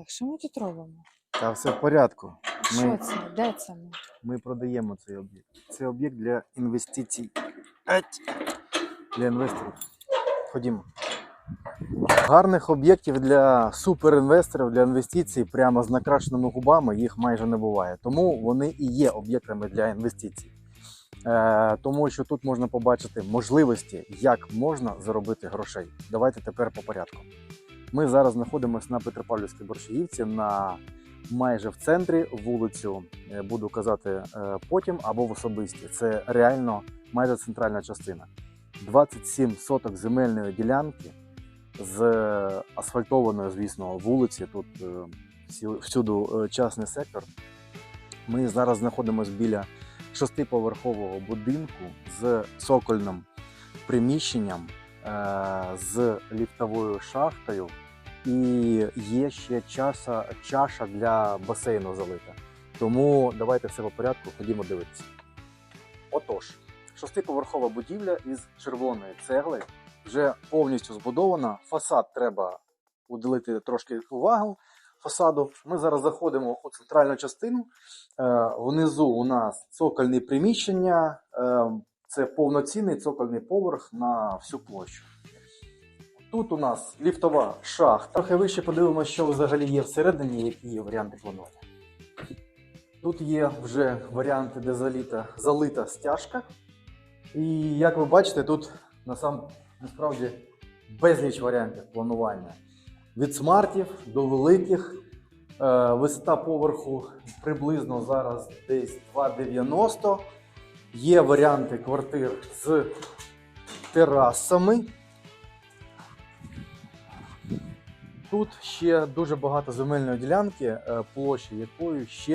Олег, що ми тут робимо? Та все в порядку. Що це? Де це ми? ми продаємо цей об'єкт. Це об'єкт для інвестицій. Ать! Для інвесторів. Ходімо. Гарних об'єктів для суперінвесторів, для інвестицій прямо з накрашеними губами їх майже не буває. Тому вони і є об'єктами для інвестицій. Е, тому що тут можна побачити можливості, як можна заробити грошей. Давайте тепер по порядку. Ми зараз знаходимося на Петропавлівській Борщагівці на майже в центрі вулицю, е, буду казати е, потім або в особисті. Це реально майже центральна частина. 27 соток земельної ділянки з е, асфальтованої, звісно, вулиці. Тут всюду частний сектор. Ми зараз знаходимося біля шестиповерхового будинку з цокольним приміщенням, з ліфтовою шахтою, і є ще часа, чаша для басейну залита. Тому давайте все по порядку, ходімо дивитися. Отож, шестиповерхова будівля із червоної цегли вже повністю збудована. Фасад треба уділити трошки увагу фасаду. Ми зараз заходимо у центральну частину. Е, Внизу у нас цокольні приміщення. Е, Це повноцінний цокольний поверх на всю площу. Тут у нас ліфтова шахта. Трохи вище подивимося, що взагалі є всередині, які є варіанти планування. Тут є вже варіанти, де заліта, залита стяжка. І як ви бачите, тут насам, насправді безліч варіантів планування. Від смартів до великих. Е, висота поверху приблизно зараз десь 2,90. Є варіанти квартир з терасами. Тут ще дуже багато земельної ділянки, е, площі якої ще